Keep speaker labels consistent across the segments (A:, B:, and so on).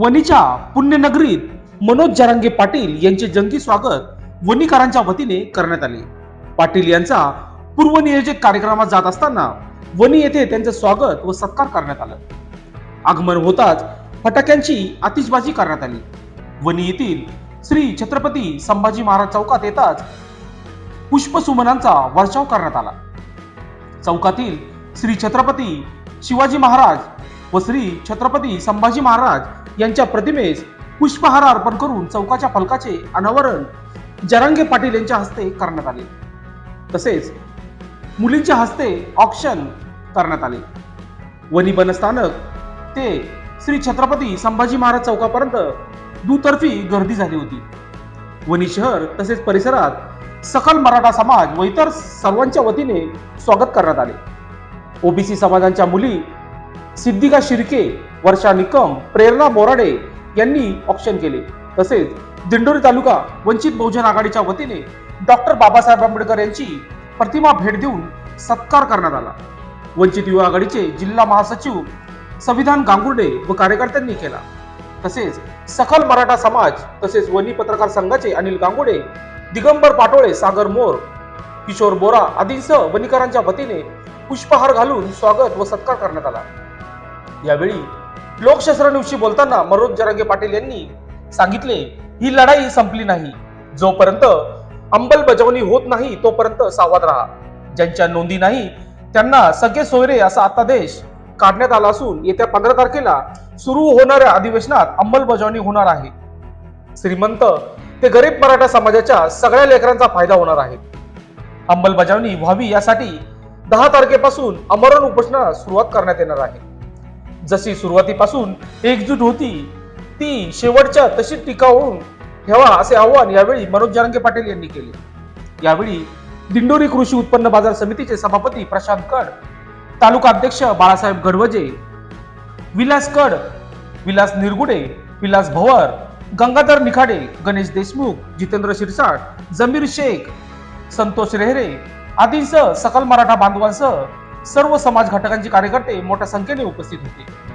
A: वणीच्या पुण्यनगरीत मनोज जरांगे पाटील यांचे जंगी स्वागत वणीकरांच्या वतीने करण्यात आले. पाटील यांचा पूर्वनियोजित कार्यक्रमात जात असताना वणी येथे त्यांचे स्वागत व सत्कार करण्यात आलं. आगमन होताच फटाक्यांची आतिषबाजी करण्यात आली. वणी येथील श्री छत्रपती संभाजी महाराज चौकात येताच पुष्पसुमनांचा वर्षाव करण्यात आला. चौकातील श्री छत्रपती शिवाजी महाराज व श्री छत्रपती संभाजी महाराज यांच्या प्रतिमेस पुष्पहार अर्पण करून चौकाच्या फलकाचे अनावरण जरांगे पाटील यांच्या हस्ते करण्यात आले. तसेच मुलींच्या हस्ते ऑक्शन करण्यात आले. वनी बनस्थानक ते श्री छत्रपती संभाजी महाराज चौकापर्यंत दुतर्फी गर्दी झाली होती. वनी शहर तसेच परिसरात सकल मराठा समाज व इतर सर्वांच्या वतीने स्वागत करण्यात आले. ओबीसी समाजांच्या मुली सिद्धिका शिर्के वर्षा निकम प्रेरणा बोराडे यांनी ऑप्शन केले. तसेच दिंडोरी तालुका वंचित बहुजन आघाडीच्या वतीने डॉक्टर बाबासाहेब आंबेडकर यांची प्रतिमा भेट देऊन सत्कार करण्यात आला. वंचित युवा आघाडीचे जिल्हा महासचिव संविधान गांगुर्डे व कार्यकर्त्यांनी केला. तसेच सखल मराठा समाज तसेच वनी पत्रकार संघाचे अनिल गांगुडे दिगंबर पाटोळे सागर मोर किशोर बोरा आदींसह वनीकरांच्या वतीने पुष्पहार घालून स्वागत व सत्कार करण्यात आला. यावेळी लोकशास्त्र न्यूजशी बोलताना मनोज जरांगे पाटील यांनी सांगितले ही लढाई संपली नाही. जोपर्यंत अंमलबजावणी होत नाही तोपर्यंत सावध राहा. ज्यांच्या नोंदी नाही त्यांना सगळे सोयरे असा अध्यादेश काढण्यात आला असून येत्या पंधरा तारखेला सुरू होणाऱ्या अधिवेशनात अंमलबजावणी होणार आहे. श्रीमंत ते गरीब मराठा समाजाच्या सगळ्या लेकरांचा फायदा होणार आहे. अंमलबजावणी व्हावी यासाठी दहा तारखेपासून अमरण उपोषणाला सुरुवात करण्यात येणार आहे. जशी सुरुवातीपासून एकजूट होती ती शेवटच्या तशी टिकावून ठेवा असे आवाहन यावेळी मनोज जारंगे पाटील यांनी केले. यावेळी दिंडोरी कृषी उत्पन्न बाजार समितीचे सभापती प्रशांत कड तालुका अध्यक्ष बाळासाहेब गडवजे विलास कड विलास निरगुडे विलास भवर गंगाधर निखाडे गणेश देशमुख जितेंद्र शिरसाट जमीर शेख संतोष रेहरे आदींसह सकल मराठा बांधवांसह सर्व समाज घटकांचे कार्यकर्ते मोठ्या संख्येने उपस्थित होते.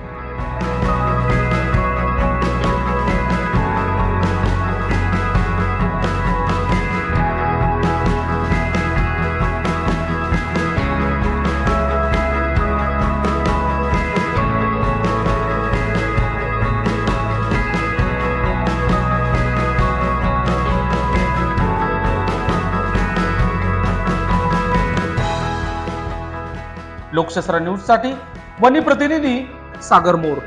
A: लोकशास्त्र न्यूजसाठी वनी प्रतिनिधी सागर मोर.